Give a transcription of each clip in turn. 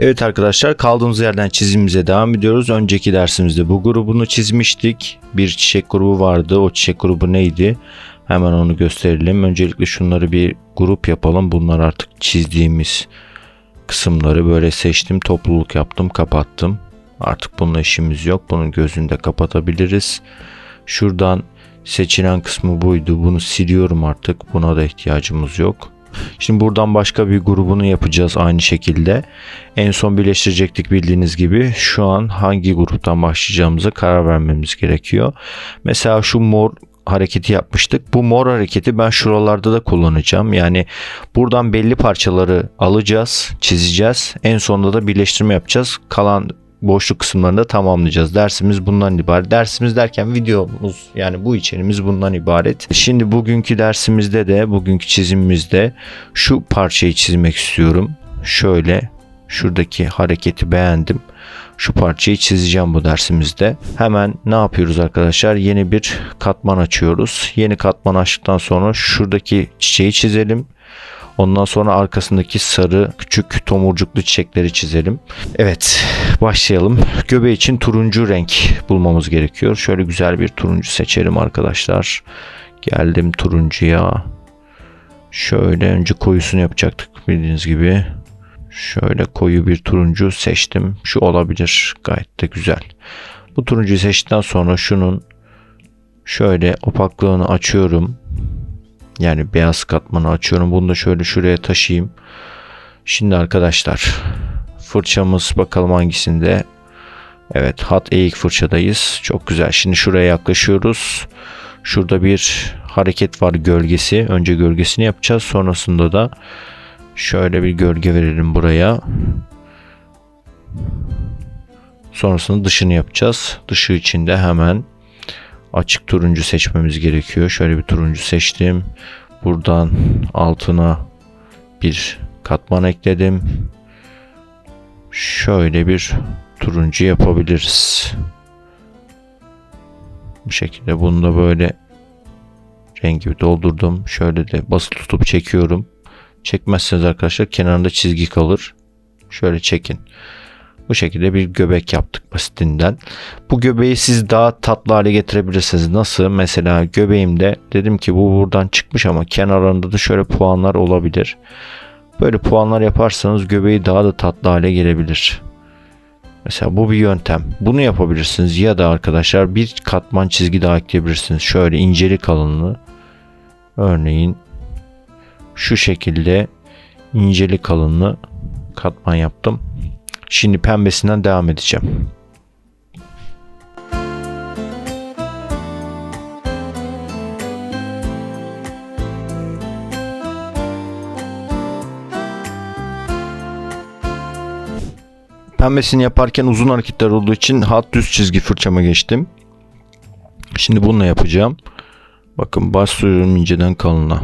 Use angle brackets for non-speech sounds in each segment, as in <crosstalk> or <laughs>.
Evet arkadaşlar kaldığımız yerden çizimimize devam ediyoruz. Önceki dersimizde bu grubunu çizmiştik. Bir çiçek grubu vardı. O çiçek grubu neydi? Hemen onu gösterelim. Öncelikle şunları bir grup yapalım. Bunlar artık çizdiğimiz kısımları böyle seçtim. Topluluk yaptım, kapattım. Artık bununla işimiz yok. Bunun gözünü de kapatabiliriz. Şuradan seçilen kısmı buydu. Bunu siliyorum artık. Buna da ihtiyacımız yok. Şimdi buradan başka bir grubunu yapacağız aynı şekilde. En son birleştirecektik bildiğiniz gibi. Şu an hangi gruptan başlayacağımıza karar vermemiz gerekiyor. Mesela şu mor hareketi yapmıştık. Bu mor hareketi ben şuralarda da kullanacağım. Yani buradan belli parçaları alacağız, çizeceğiz. En sonunda da birleştirme yapacağız. Kalan boşluk kısımlarını da tamamlayacağız. Dersimiz bundan ibaret. Dersimiz derken videomuz yani bu içeriğimiz bundan ibaret. Şimdi bugünkü dersimizde de bugünkü çizimimizde şu parçayı çizmek istiyorum. Şöyle şuradaki hareketi beğendim. Şu parçayı çizeceğim bu dersimizde. Hemen ne yapıyoruz arkadaşlar? Yeni bir katman açıyoruz. Yeni katman açtıktan sonra şuradaki çiçeği çizelim. Ondan sonra arkasındaki sarı küçük tomurcuklu çiçekleri çizelim. Evet başlayalım. Göbeği için turuncu renk bulmamız gerekiyor. Şöyle güzel bir turuncu seçelim arkadaşlar. Geldim turuncuya. Şöyle önce koyusunu yapacaktık bildiğiniz gibi. Şöyle koyu bir turuncu seçtim. Şu olabilir. Gayet de güzel. Bu turuncuyu seçtikten sonra şunun şöyle opaklığını açıyorum. Yani beyaz katmanı açıyorum. Bunu da şöyle şuraya taşıyayım. Şimdi arkadaşlar fırçamız bakalım hangisinde. Evet hat eğik fırçadayız. Çok güzel. Şimdi şuraya yaklaşıyoruz. Şurada bir hareket var gölgesi. Önce gölgesini yapacağız. Sonrasında da şöyle bir gölge verelim buraya. Sonrasında dışını yapacağız. Dışı için de hemen açık turuncu seçmemiz gerekiyor. Şöyle bir turuncu seçtim. Buradan altına bir katman ekledim. Şöyle bir turuncu yapabiliriz. Bu şekilde bunu da böyle rengi doldurdum. Şöyle de basılı tutup çekiyorum. Çekmezseniz arkadaşlar kenarında çizgi kalır. Şöyle çekin. Bu şekilde bir göbek yaptık basitinden. Bu göbeği siz daha tatlı hale getirebilirsiniz. Nasıl? Mesela göbeğimde dedim ki bu buradan çıkmış ama kenarlarında da şöyle puanlar olabilir. Böyle puanlar yaparsanız göbeği daha da tatlı hale gelebilir. Mesela bu bir yöntem. Bunu yapabilirsiniz ya da arkadaşlar bir katman çizgi daha ekleyebilirsiniz. Şöyle inceli kalınlığı. Örneğin şu şekilde inceli kalınlığı katman yaptım. Şimdi pembesinden devam edeceğim. Pembesini yaparken uzun hareketler olduğu için hat düz çizgi fırçama geçtim. Şimdi bununla yapacağım. Bakın bastırıyorum inceden kalına.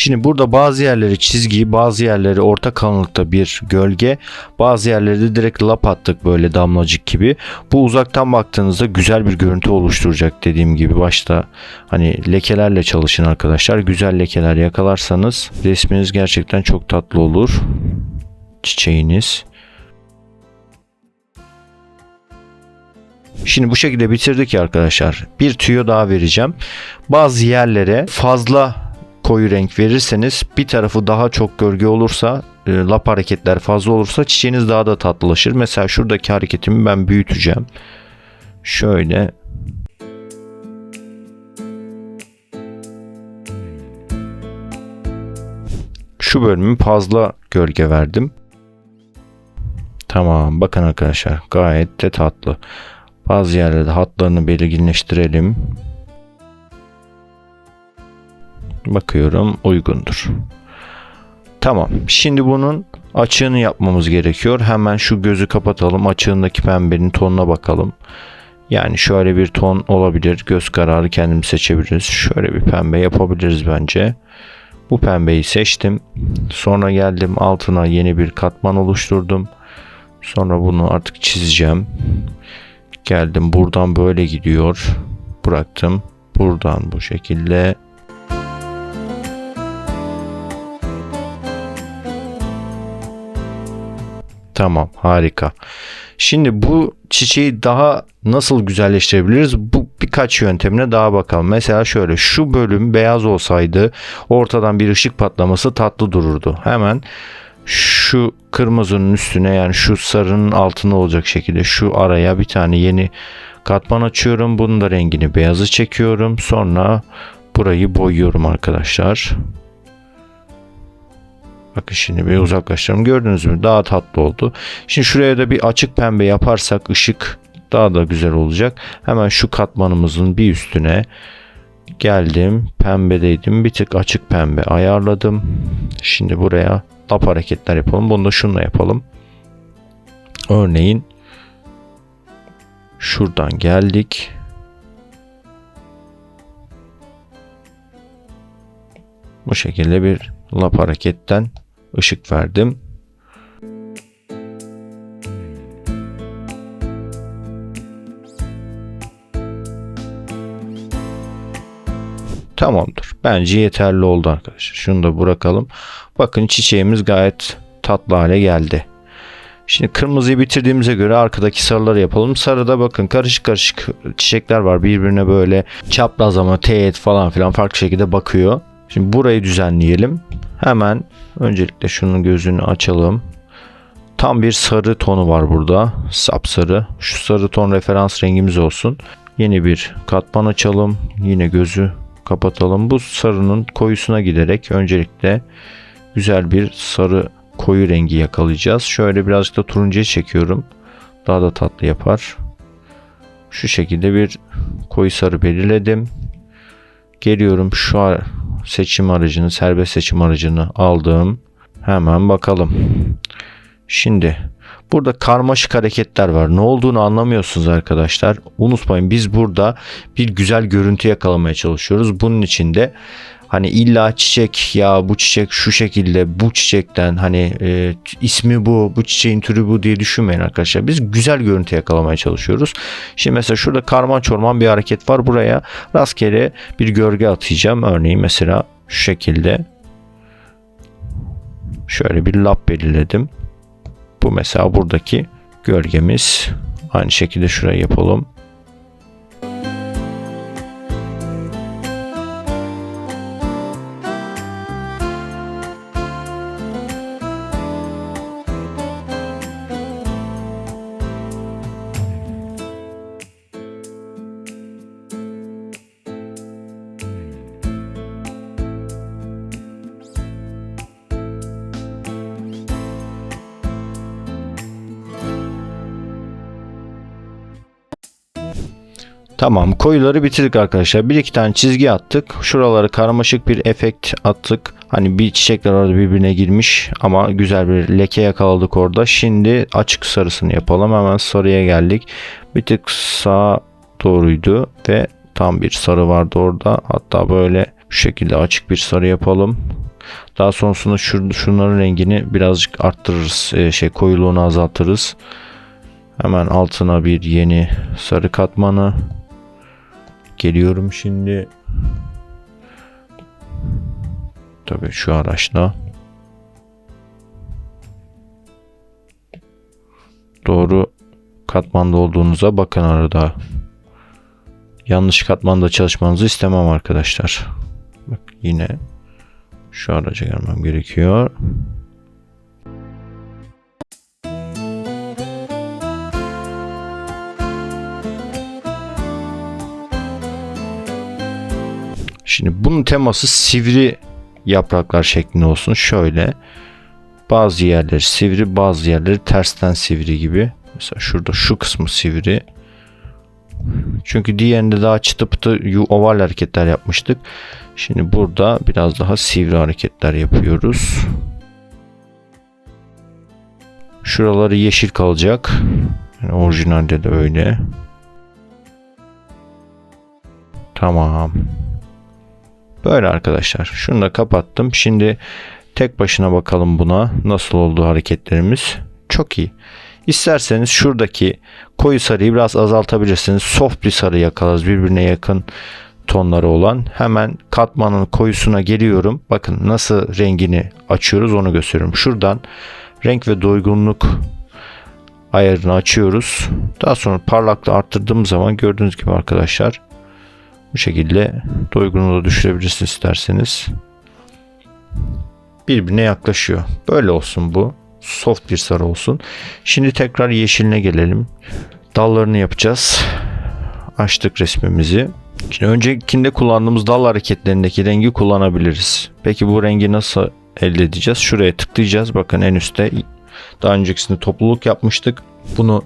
Şimdi burada bazı yerleri çizgi, bazı yerleri orta kalınlıkta bir gölge, bazı yerleri de direkt lap attık böyle damlacık gibi. Bu uzaktan baktığınızda güzel bir görüntü oluşturacak dediğim gibi başta hani lekelerle çalışın arkadaşlar. Güzel lekeler yakalarsanız resminiz gerçekten çok tatlı olur. Çiçeğiniz. Şimdi bu şekilde bitirdik ya arkadaşlar. Bir tüyo daha vereceğim. Bazı yerlere fazla koyu renk verirseniz bir tarafı daha çok gölge olursa e, lap hareketler fazla olursa çiçeğiniz daha da tatlılaşır. Mesela şuradaki hareketimi ben büyüteceğim. Şöyle şu bölümü fazla gölge verdim. Tamam bakın arkadaşlar gayet de tatlı. Bazı yerlerde hatlarını belirginleştirelim. Bakıyorum uygundur. Tamam. Şimdi bunun açığını yapmamız gerekiyor. Hemen şu gözü kapatalım. Açığındaki pembenin tonuna bakalım. Yani şöyle bir ton olabilir. Göz kararı kendimiz seçebiliriz. Şöyle bir pembe yapabiliriz bence. Bu pembeyi seçtim. Sonra geldim altına yeni bir katman oluşturdum. Sonra bunu artık çizeceğim. Geldim buradan böyle gidiyor. Bıraktım. Buradan bu şekilde Tamam harika. Şimdi bu çiçeği daha nasıl güzelleştirebiliriz? Bu birkaç yöntemine daha bakalım. Mesela şöyle şu bölüm beyaz olsaydı ortadan bir ışık patlaması tatlı dururdu. Hemen şu kırmızının üstüne yani şu sarının altına olacak şekilde şu araya bir tane yeni katman açıyorum. Bunun da rengini beyazı çekiyorum. Sonra burayı boyuyorum arkadaşlar. Bakın şimdi bir uzaklaştıralım. Gördünüz mü? Daha tatlı oldu. Şimdi şuraya da bir açık pembe yaparsak ışık daha da güzel olacak. Hemen şu katmanımızın bir üstüne geldim. Pembedeydim. Bir tık açık pembe ayarladım. Şimdi buraya lap hareketler yapalım. Bunu da şunla yapalım. Örneğin şuradan geldik. Bu şekilde bir lap hareketten ışık verdim. Tamamdır. Bence yeterli oldu arkadaşlar. Şunu da bırakalım. Bakın çiçeğimiz gayet tatlı hale geldi. Şimdi kırmızıyı bitirdiğimize göre arkadaki sarıları yapalım. Sarıda bakın karışık karışık çiçekler var. Birbirine böyle çapraz ama teğet falan filan farklı şekilde bakıyor. Şimdi burayı düzenleyelim. Hemen öncelikle şunun gözünü açalım. Tam bir sarı tonu var burada. Sapsarı. Şu sarı ton referans rengimiz olsun. Yeni bir katman açalım. Yine gözü kapatalım. Bu sarının koyusuna giderek öncelikle güzel bir sarı koyu rengi yakalayacağız. Şöyle birazcık da turuncuya çekiyorum. Daha da tatlı yapar. Şu şekilde bir koyu sarı belirledim. Geliyorum şu seçim aracını, serbest seçim aracını aldım. Hemen bakalım. Şimdi burada karmaşık hareketler var. Ne olduğunu anlamıyorsunuz arkadaşlar. Unutmayın biz burada bir güzel görüntü yakalamaya çalışıyoruz. Bunun için de hani illa çiçek ya bu çiçek şu şekilde bu çiçekten hani e, ismi bu bu çiçeğin türü bu diye düşünmeyin arkadaşlar. Biz güzel görüntü yakalamaya çalışıyoruz. Şimdi mesela şurada karman çorman bir hareket var. Buraya rastgele bir gölge atacağım. Örneğin mesela şu şekilde şöyle bir lap belirledim. Bu mesela buradaki gölgemiz. Aynı şekilde şuraya yapalım. Tamam koyuları bitirdik arkadaşlar. Bir iki tane çizgi attık. Şuraları karmaşık bir efekt attık. Hani bir çiçekler orada birbirine girmiş ama güzel bir leke yakaladık orada. Şimdi açık sarısını yapalım. Hemen sarıya geldik. Bir tık sağa doğruydu ve tam bir sarı vardı orada. Hatta böyle şu şekilde açık bir sarı yapalım. Daha sonrasında şu, şunların rengini birazcık arttırırız. Ee, şey koyuluğunu azaltırız. Hemen altına bir yeni sarı katmanı Geliyorum şimdi. Tabii şu araçla. Doğru katmanda olduğunuza bakın arada. Yanlış katmanda çalışmanızı istemem arkadaşlar. Bak yine şu araca gelmem gerekiyor. Şimdi bunun teması sivri yapraklar şeklinde olsun. Şöyle bazı yerleri sivri bazı yerleri tersten sivri gibi. Mesela şurada şu kısmı sivri. Çünkü diğerinde daha çıtı pıtı oval hareketler yapmıştık. Şimdi burada biraz daha sivri hareketler yapıyoruz. Şuraları yeşil kalacak. Yani orijinalde de öyle. Tamam. Böyle arkadaşlar. Şunu da kapattım. Şimdi tek başına bakalım buna. Nasıl oldu hareketlerimiz. Çok iyi. İsterseniz şuradaki koyu sarıyı biraz azaltabilirsiniz. Soft bir sarı yakalarız birbirine yakın tonları olan. Hemen katmanın koyusuna geliyorum. Bakın nasıl rengini açıyoruz onu gösteriyorum. Şuradan renk ve doygunluk ayarını açıyoruz. Daha sonra parlaklığı arttırdığım zaman gördüğünüz gibi arkadaşlar bu şekilde doygunluğu da düşürebilirsiniz isterseniz. Birbirine yaklaşıyor. Böyle olsun bu. Soft bir sarı olsun. Şimdi tekrar yeşiline gelelim. Dallarını yapacağız. Açtık resmimizi. Şimdi öncekinde kullandığımız dal hareketlerindeki rengi kullanabiliriz. Peki bu rengi nasıl elde edeceğiz? Şuraya tıklayacağız. Bakın en üstte daha öncekisinde topluluk yapmıştık. Bunu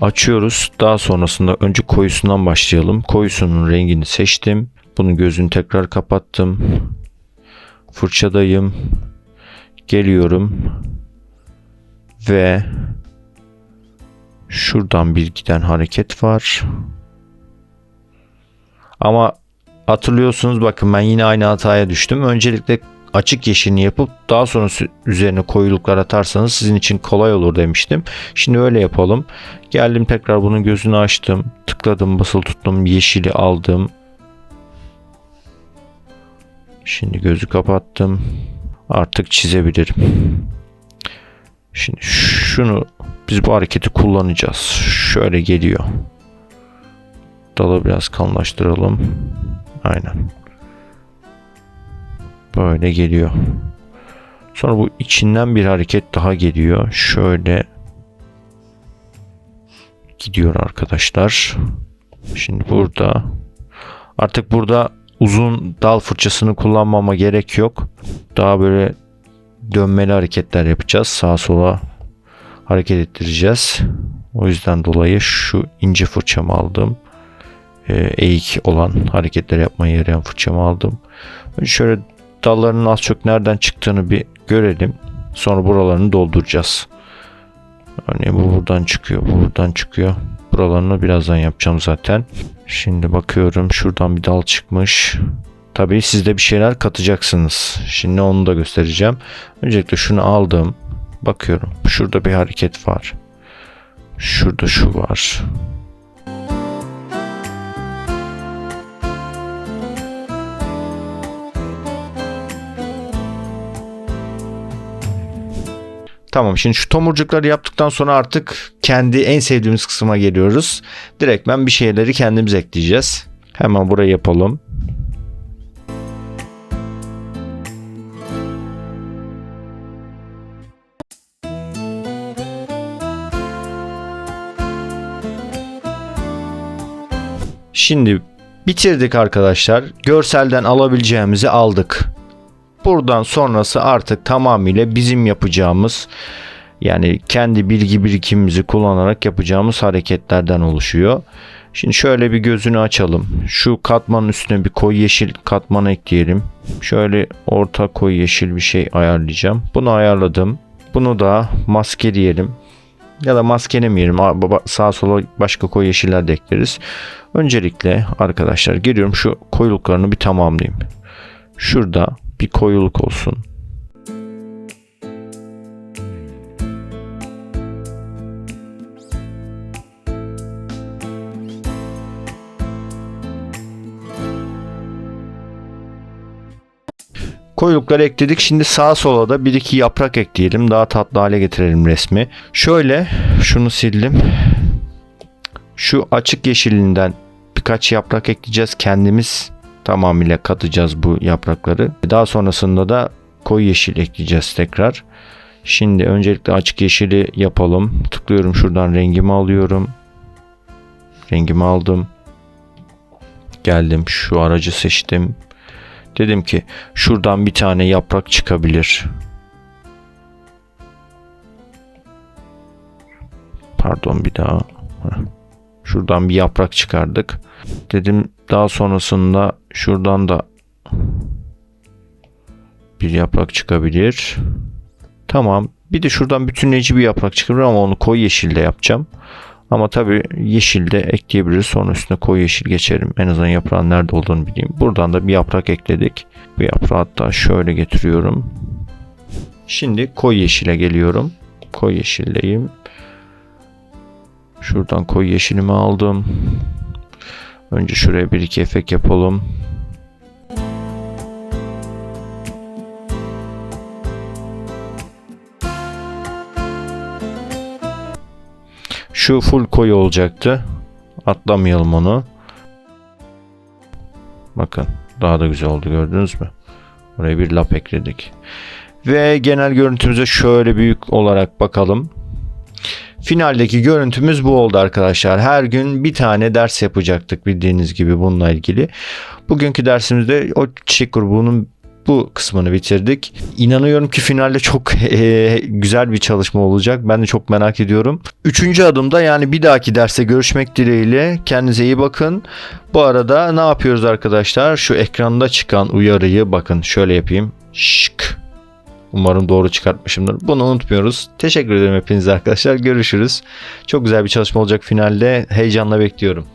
açıyoruz. Daha sonrasında önce koyusundan başlayalım. Koyusunun rengini seçtim. Bunun gözünü tekrar kapattım. Fırçadayım. Geliyorum. Ve şuradan bir giden hareket var. Ama hatırlıyorsunuz bakın ben yine aynı hataya düştüm. Öncelikle açık yeşilini yapıp daha sonra üzerine koyuluklar atarsanız sizin için kolay olur demiştim. Şimdi öyle yapalım. Geldim tekrar bunun gözünü açtım. Tıkladım basılı tuttum yeşili aldım. Şimdi gözü kapattım. Artık çizebilirim. Şimdi şunu biz bu hareketi kullanacağız. Şöyle geliyor. Dalı biraz kalınlaştıralım. Aynen. Böyle geliyor. Sonra bu içinden bir hareket daha geliyor. Şöyle gidiyor arkadaşlar. Şimdi burada artık burada uzun dal fırçasını kullanmama gerek yok. Daha böyle dönmeli hareketler yapacağız. Sağa sola hareket ettireceğiz. O yüzden dolayı şu ince fırçamı aldım. E, eğik olan hareketler yapmaya yarayan fırçamı aldım. Şöyle dallarının az çok nereden çıktığını bir görelim. Sonra buralarını dolduracağız. Örneğin bu buradan çıkıyor, bu buradan çıkıyor. Buralarını birazdan yapacağım zaten. Şimdi bakıyorum şuradan bir dal çıkmış. Tabii siz de bir şeyler katacaksınız. Şimdi onu da göstereceğim. Öncelikle şunu aldım. Bakıyorum. Şurada bir hareket var. Şurada şu var. Tamam şimdi şu tomurcukları yaptıktan sonra artık kendi en sevdiğimiz kısma geliyoruz. Direktmen bir şeyleri kendimiz ekleyeceğiz. Hemen burayı yapalım. Şimdi bitirdik arkadaşlar. Görselden alabileceğimizi aldık. Buradan sonrası artık tamamıyla bizim yapacağımız yani kendi bilgi birikimimizi kullanarak yapacağımız hareketlerden oluşuyor. Şimdi şöyle bir gözünü açalım. Şu katmanın üstüne bir koyu yeşil katman ekleyelim. Şöyle orta koyu yeşil bir şey ayarlayacağım. Bunu ayarladım. Bunu da maskeleyelim. Ya da maskelemeyelim. Sağa sola başka koyu yeşiller de ekleriz. Öncelikle arkadaşlar geliyorum şu koyuluklarını bir tamamlayayım. Şurada bir koyuluk olsun. Koyulukları ekledik. Şimdi sağa sola da bir iki yaprak ekleyelim. Daha tatlı hale getirelim resmi. Şöyle şunu sildim. Şu açık yeşilinden birkaç yaprak ekleyeceğiz. Kendimiz tamamıyla katacağız bu yaprakları. Daha sonrasında da koyu yeşil ekleyeceğiz tekrar. Şimdi öncelikle açık yeşili yapalım. Tıklıyorum şuradan rengimi alıyorum. Rengimi aldım. Geldim şu aracı seçtim. Dedim ki şuradan bir tane yaprak çıkabilir. Pardon bir daha. Şuradan bir yaprak çıkardık. Dedim daha sonrasında şuradan da bir yaprak çıkabilir. Tamam. Bir de şuradan bütünleyici bir yaprak çıkabilir ama onu koyu yeşilde yapacağım. Ama tabii yeşilde ekleyebiliriz. Sonra üstüne koyu yeşil geçerim. En azından yaprağın nerede olduğunu bileyim. Buradan da bir yaprak ekledik. Bu yaprağı hatta şöyle getiriyorum. Şimdi koyu yeşile geliyorum. Koyu yeşildeyim. Şuradan koyu yeşilimi aldım. Önce şuraya bir iki efekt yapalım. Şu full koyu olacaktı. Atlamayalım onu. Bakın daha da güzel oldu gördünüz mü? Buraya bir lap ekledik. Ve genel görüntümüze şöyle büyük olarak bakalım. Finaldeki görüntümüz bu oldu arkadaşlar. Her gün bir tane ders yapacaktık bildiğiniz gibi bununla ilgili. Bugünkü dersimizde o çiçek grubunun bu kısmını bitirdik. İnanıyorum ki finalde çok eee, <laughs> güzel bir çalışma olacak. Ben de çok merak ediyorum. Üçüncü adımda yani bir dahaki derste görüşmek dileğiyle. Kendinize iyi bakın. Bu arada ne yapıyoruz arkadaşlar? Şu ekranda çıkan uyarıyı bakın şöyle yapayım. Şık. Umarım doğru çıkartmışımdır. Bunu unutmuyoruz. Teşekkür ederim hepinize arkadaşlar. Görüşürüz. Çok güzel bir çalışma olacak finalde. Heyecanla bekliyorum.